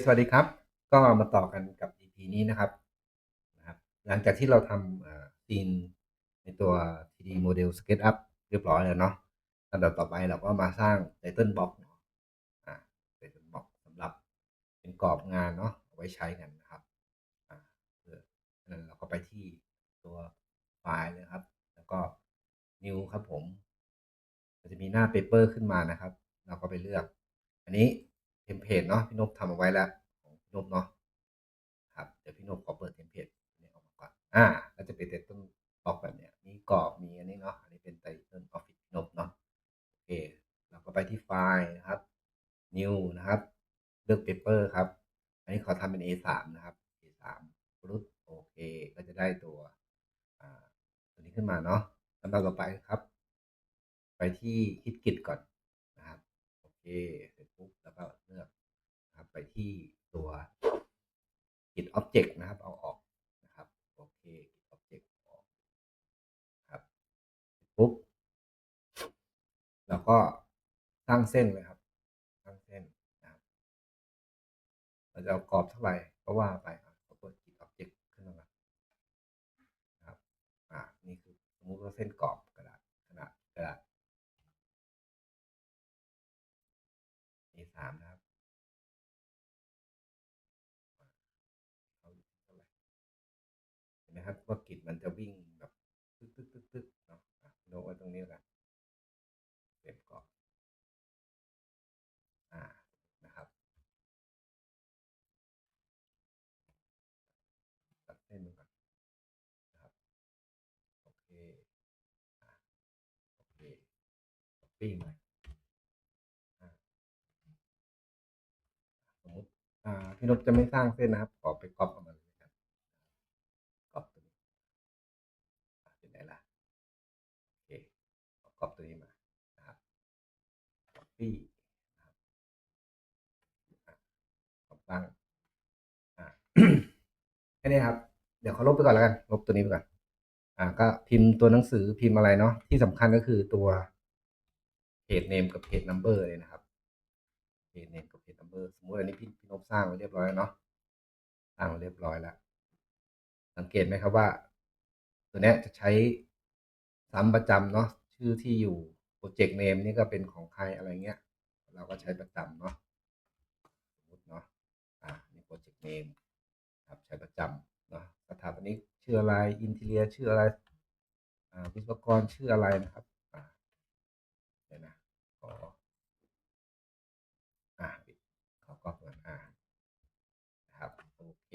สวัสดีครับ ก็มาต่อกันกับ EP นี้นะครับนะครับ หลังจากที่เราทำซีนในตัว 3D Model SketchUp เรียบร้อยแล้วเนาะลำดับต่อไปเราก็มาสร้าง Title Box เนาะอ่า Title Box สำหรับเป็นกรอบงานเนาะเอาไว้ใช้กันนะครับอ่าเพื่อนั้นเราก็ไปที่ตัวไฟล์เลยครับ แล้วก็ New ครับผม มันจะมีหน้า Paper ขึ้นมานะครับ เราก็ไปเลือก อันนี้ มเพลตเนาะพี่นพทำเอาไว้แล้วของพี่นพเนาะครับเดี๋ยวพี่นพขอเปิดเทมเพลตนี้ออกมาก่อนอ่าก็จะเป็นเตต้นบล็อกแบบเนี้ยมีกรอบมีอันนี้เนาะอันนี้เป็นไตเติ้ลออฟฟิศนพเนาะโอเคเราก็ไปที่ไฟล์นะครับ New นะครับ เลือก Paper ครับ อันนี้ขอทำเป็น A3 นะครับ A3 ปุ๊บโอเคก็จะได้ตัวอ่าตัวนี้ขึ้นมาเนาะลำดับต่อไปครับ ไปที่คิดกิจก่อน เคเสร็จปุ๊บแล้วก็เลือกนะครับไปที่ตัว Git Object นะครับ เอาออกนะครับโอเค Git Object ออกครับเสร็จปุ๊บเราก็สร้างเส้นเลยครับสร้างเส้นนะครับเราจะเอากรอบเท่าไหร่ก็ว่าไปครับเปิด Git Object ขึ้นมานะครับอ่านี่คือสมมติว่าเส้นกรอบกระดาษขนาดกระดาษ A3 นะครับเอาอยู่ที่เท่าไหร่เห็นไหมครับว่ากิจมันจะวิ่งแบบตึ๊กตึ๊กตึ๊กตึ๊กเนาะอะโน้ตไว้ตรงนี้แล้วกันเต็มกรอบอ่านะครับตัดเส้นมันก่อนนะครับโอเคอะโอเคปิ้งมาอ่าสมมติอ่าพี่นพจะไม่สร้างเส้นนะครับขอไปก๊อปเอามาเลยครับก๊อปตัวนี้อะเป็นไงล่ะโอเคข อก๊อปตัวนี้มานะครับ copy นะครับตั้งอ่าแค่นี้ครับ เดี๋ยวเขาลบไปก่อนแล้วกันลบตัวนี้ไปก่อนอ่าก็พิมพ์ตัวหนังสือพิมพ์อะไรเนาะที่สำคัญก็คือตัวเพจเนมกับเพจนัมเบอร์เลยนะครับเพจเนมกับเพจนัมเบอร์สมมติอันนี้พี่พี่นพสร้างไว้เรียบร้อยแล้วเนาะสร้างไว้เรียบร้อยแล้ว สังเกตไหมครับว่า ตัวนี้จะใช้ซ้ำประจำเนาะ ชื่อที่อยู่โปรเจกต์เนมนี่ก็เป็นของใครอะไรเงี้ย เราก็ใช้ประจำเนาะสมมติเนาะอ่านี่โปรเจกต์เนมครับใช้ประจำเนาะสถาปนิกชื่ออะไรอินเทเรียชื่ออะไรอ่าวิศวกรชื่ออะไรนะครับอ่าเดี๋ยวนะขออ่าขอก๊อปก่อนอ่านะครับโอเค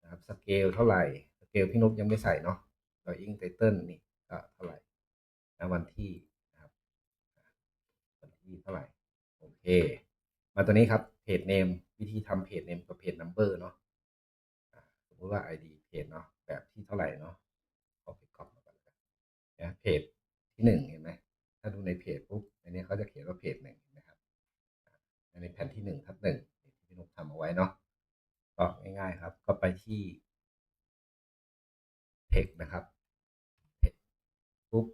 นะครับสเกลเท่าไหร่สเกลพี่นพยังไม่ใส่เนาะดอยอิงไตเติลนี่ก็เท่าไหร่ นะวันที่นะครับวันที่เท่าไหร่โอเค มาตัวนี้ครับเพจเนมวิธีทำเพจเนมกับเพจนัมเบอร์เนาะสมมติว่า ID เพจเนาะแบบที่เท่าไหร่เนาะเอาไปก๊อปมาก่อนนะเพจที่หนึ่งเห็นไหมถ้าดูในเพจปุ๊บอันนี้เขาจะเขียนว่าเพจหนึ่งนไหมครับอ่าอันแผ่นที่หนึ่งทับหนึ่งที่พี่นุ๊กทำเอาไว้เนาะก็ง่ายๆครับ ก็ไปที่ text นะครับ text ปุ๊บ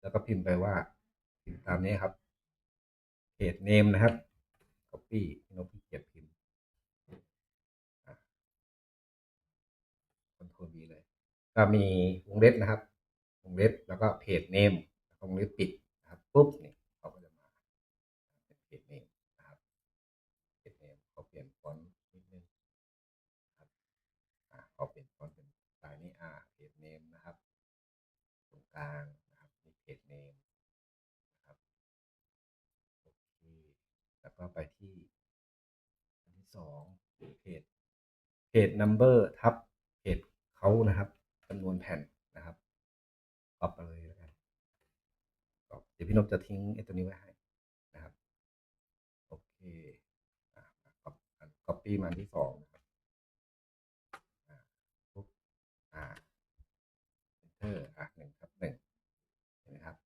แล้ว ก็พิมพ์ไปว่าพิมพ์ตามนี้ครับเพจ name นะครับ copy นกพี่เกียพิมพ์คอนโทรล V เลย ก็มีวงเล็บนะครับวงเล็บแล้วก็เพจเนมวงเล็บปิดนะครับปุ๊บนี่เขาก็จะมาเป็นเพจเนมนะครับเพจเนมเขาเปลี่ยนฟอนต์นิดนึงครับเขาเปลี่ยนฟอนต์เป็นสไตล์นี้อ่าเพจเนมนะครับ ตรงกลาง ก็ไปที่ อันที่สองเพจเพจ number ทับเพจเขานะครับจำนวนแผ่นนะครับกรอบไปเลยแล้วกันกรอบเดี๋ยวพี่นพจะทิ้งไอ้ตัวนี้ไว้ให้นะครับโอเคอ่าก๊อปก๊อปปี้มาที่สองนะครับอ่าปุ๊บอ่า enter อะหนึ่งทับหนึ่งเห็นไหมครับ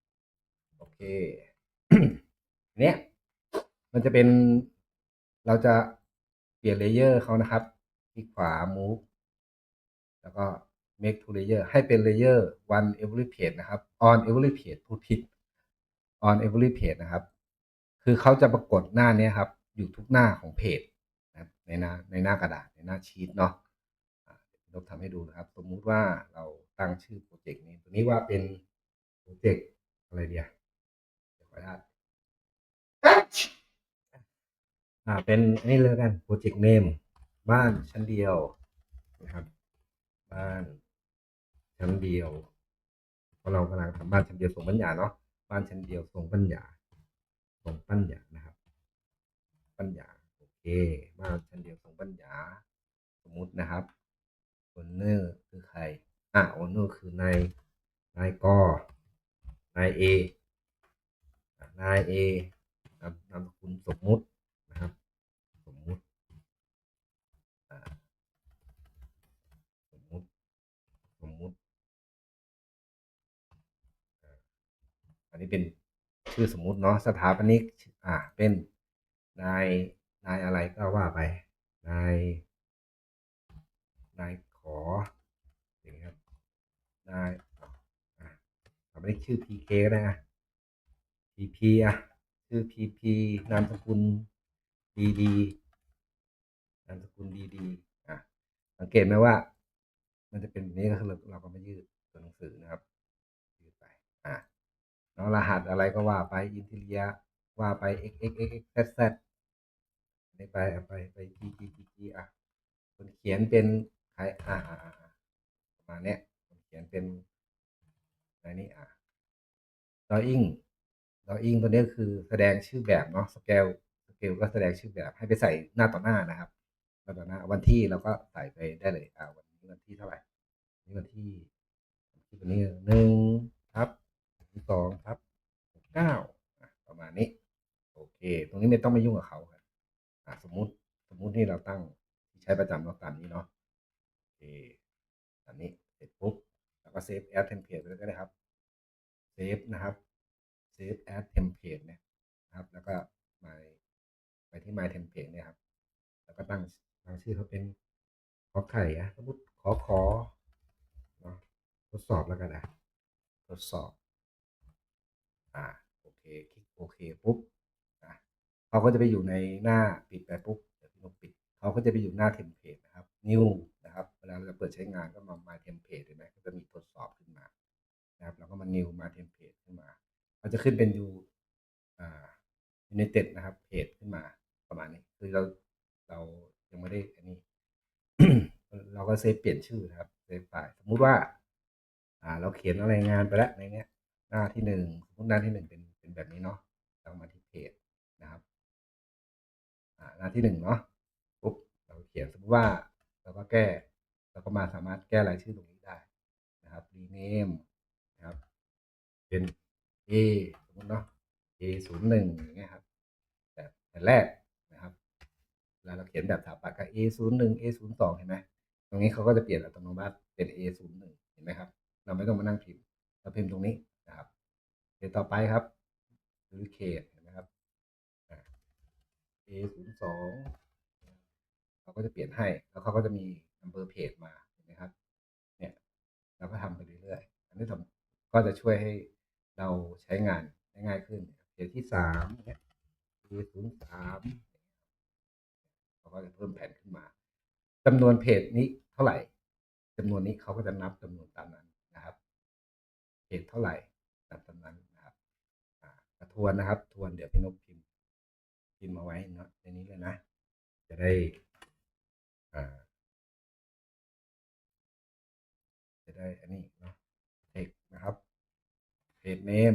โอเคเนี้ย มันจะเป็นเราจะเปลี่ยนเลเยอร์เขานะครับ คลิกขวา move แล้วก็ make to layer ให้เป็น layer one every page นะครับ on every page พูดผิด on every page นะครับ คือเขาจะปรากฏหน้าเนี้ยครับ อยู่ทุกหน้าของเพจนะในหน้าในหน้ากระดาษในหน้าชีตเนาะอ่าเดี๋ยวผมทำให้ดูนะครับ สมมุติว่าเราตั้งชื่อโปรเจกต์นี้ ตัวนี้ว่าเป็นโปรเจกต์อะไรเดียเดี๋ยวขออนุญาต อ่าเป็นนนี้เลยกันโปรเจกต์เนมบ้านชั้นเดียวนะครับ บ้านชั้นเดียวเพราะเรากำลังทำบ้านชั้นเดียวส่งปัญญาเนาะบ้านชั้นเดียวส่งปัญญาส่งปัญญานะครับ ปัญญาโอเค บ้านชั้นเดียวส่งปัญญา สมมุตินะครับโอนเนอร์คือใครอะโอนเนอร์คือนายนายกนายเอนายเอนามนามสกุลสมมุตินะครับ สมมุติอ่าสมมุติ สมมุติอ่าอั นนี้เป็นชื่อสมมุติเนาะสถาปนิกอ่าเป็นนายนายอะไรก็ว่าไปนายนายขออย่างนี้ครับนายอะสถาปนิกชื่อ PK ก็ได้อะ PP อะชื่อ PP นามสกุล DD นามสกุล DD อะสังเกตไหมว่า มันจะเป็นแบบนี้ก็คือเราเราก็ไม่ยืดตัวหนังสือนะครับ ยืดไปอะ เนาะรหัสอะไรก็ว่าไปอินทีเรียว่าไป x x x x z z ไปไปไปไป g g g g อะคนเขียนเป็นใครอ่าอ่าอ่าอ่าประมาณเนี้ยคนเขียนเป็นอะไรนี่อะ drawing drawing ตัวนี้คือแสดงชื่อแบบเนาะ scale scale ก็แสดงชื่อแบบให้ไปใส่หน้าต่อหน้านะครับหน้าต่อหน้าวันที่เราก็ใส่ไปได้เลยอ่าวันนี้วันที่เท่าไหร่วันนี้วันที่วันนี้หนึ่งทับ สองทับเก้าประมาณนี้ โอเค ตรงนี้ไม่ต้องไปยุ่งกับเขาครับสมมุติสมมุติที่เราตั้งที่ใช้ประจำเราตามนี้เนาะโอเคอันนี้เสร็จปุ๊บแล้วก็เซฟแอดเทมเพลตไปเลยก็ได้ครับเซฟนะครับเซฟแอดเทมเพลตเนี่ยนะครับ แล้วก็มาไปที่ my template เนี่ยครับ แล้วก็ตั้งตั้งชื่อเขาเป็นขอไข่อะสมมติขอขอเนาะทดสอบแล้วกันนะทดสอบ อ่าโอเคคลิกโอเคปุ๊บอะเขาก็จะไปอยู่ในหน้าปิดไปปุ๊บเดี๋ยวพี่นกปิดเขาก็จะไปอยู่หน้าเทมเพลตนะครับ new นะครับเวลาเราจะเปิดใช้งานก็มา my template เห็นไหมก็จะมีทดสอบขึ้นมานะครับแล้วก็มา new my template ขึ้นมาเขาจะขึ้นเป็น u อ่า united นะครับเพจขึ้นมาประมาณนี้ คือเราเรายังไม่ได้อันนี้เราก็เซฟเปลี่ยนชื่อนะครับเซฟไฟล์สมมุติว่า อ่า เราเขียนอะไรงานไปแล้วในเนี้ย หน้าที่หนึ่งสมมติหน้าที่หนึ่งเป็นเป็นแบบนี้เนาะเรามาที่เพจนะครับอ่าหน้าที่หนึ่งเนาะปุ๊บเราเขียนสมมติว่าเราก็แก้เราก็มาสามารถแก้รายชื่อตรงนี้ได้นะครับ rename นะครับ เป็น A สมมติเนาะ A ศูนย์หนึ่งอย่างเงี้ยครับแบบแต่แรกนะครับเวลาเราเขียนแบบสถาปัตย์ก็ A ศูนย์หนึ่ง A ศูนย์สองเห็นไหมตรงนี้เขาก็จะเปลี่ยนอัตโนมัติเป็น A ศูนย์หนึ่งเห็นไหมครับ เราไม่ต้องมานั่งพิมพ์เราพิมพ์ตรงนี้ เดี๋ยวต่อไปครับ duplicate เห็นไหมครับอ่า A ศูนย์สองเขาก็จะเปลี่ยนให้ แล้วเขาก็จะมี number page มาเห็นไหมครับ เนี่ยเราก็ทำไปเรื่อยๆ อันนี้ทำก็จะช่วยให้เราใช้งานได้ง่ายขึ้นเพจที่สามเนี่ย A ศูนย์สามเขาก็จะเพิ่มแผ่นขึ้นมาจำนวนเพจนี้เท่าไหร่จำนวนนี้เขาก็จะนับจำนวนตามนั้นนะครับเพจเท่าไหร่นับตามนั้นนะครับ อ่ากระท วนนะครับ ทวนเดี๋ยวพี่นกพิมพ์พิมพ์มาไว้เนาะในนี้เลยนะ จะได้อ่าจะได้อันนี้เนาะเทคนะครับเพจเนม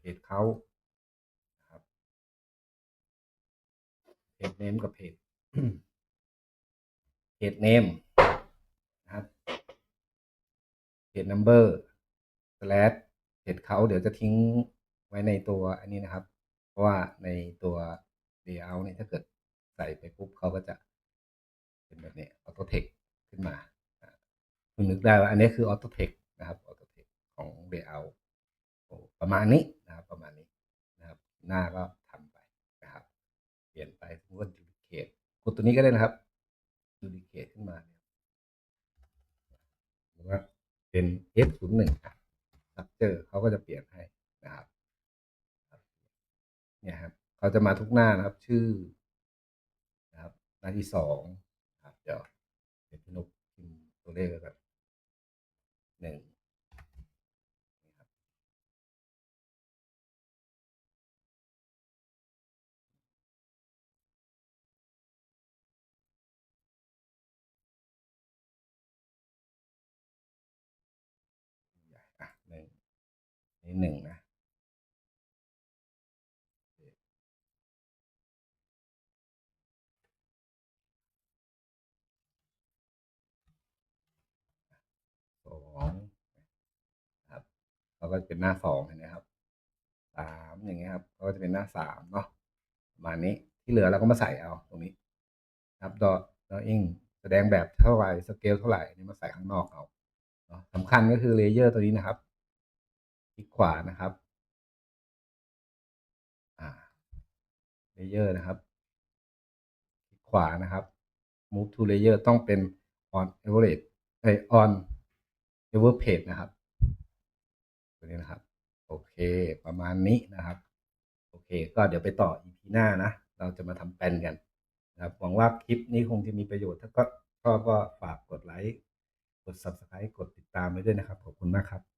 เพจเขาครับเพจเนมกับเพจเพจเนมนะครับเพจนัมเบอร์สแลชเพจเขาเดี๋ยวจะทิ้ง ไว้ในตัวอันนี้นะครับ เพราะว่าในตัว layout เนี่ยถ้าเกิดใส่ไปปุ๊บเขาก็จะเป็นแบบนี้ออโตเทคขึ้นมาคุณนึกได้ว่าอันนี้คือออโตเทคนะครับออโตเทคของ layout ประมาณนี้นะครับประมาณนี้นะครับ หน้าก็ทำไปนะครับ เปลี่ยนไปสมมติว่า duplicate กดตัวนี้ก็ได้นะครับ duplicate ขึ้นมาเนี่ยหรือว่าเป็น f 0 1 structure เขาก็จะเปลี่ยนให้นะครับ เนี่ยครับเขาจะมาทุกหน้านะครับ ชื่อครับหน้าที่สองครับเดี๋ยวเดี๋ยวพี่นุกพิมพ์ตัวเลขก่อนหนึ่งนะครับหนึ่งนี่หนึ่งนะ สองครับเขา ก็จะเป็นหน้าสองเห็นไหมครับสามอย่างเงี้ยครับก็จะเป็นหน้าสามเนาะประมาณนี้ที่เหลือเราก็มาใส่เอาตรงนี้ ครับดอดออิงแสดงแบบเท่าไหร่สเกลเท่าไหร่นี่มาใส่ข้างนอกเอาเนาะสำคัญก็คือเลเยอร์ตัวนี้นะครับคลิกขวานะครับอ่าเลเยอร์นะครับคลิกขวานะครับ move to layer ต้องเป็น on average เอ้ย on ever page นะครับ ตัวนี้นะครับ โอเค ประมาณนี้นะครับ โอเค ก็เดี๋ยวไปต่ออีพีหน้านะ เราจะมาทำแปลนกันนะครับ หวังว่าคลิปนี้คงจะมีประโยชน์ ถ้าก็ชอบก็ฝากกดไลค์ กด Subscribe กดติดตามไว้ด้วยนะครับ ขอบคุณมากครับ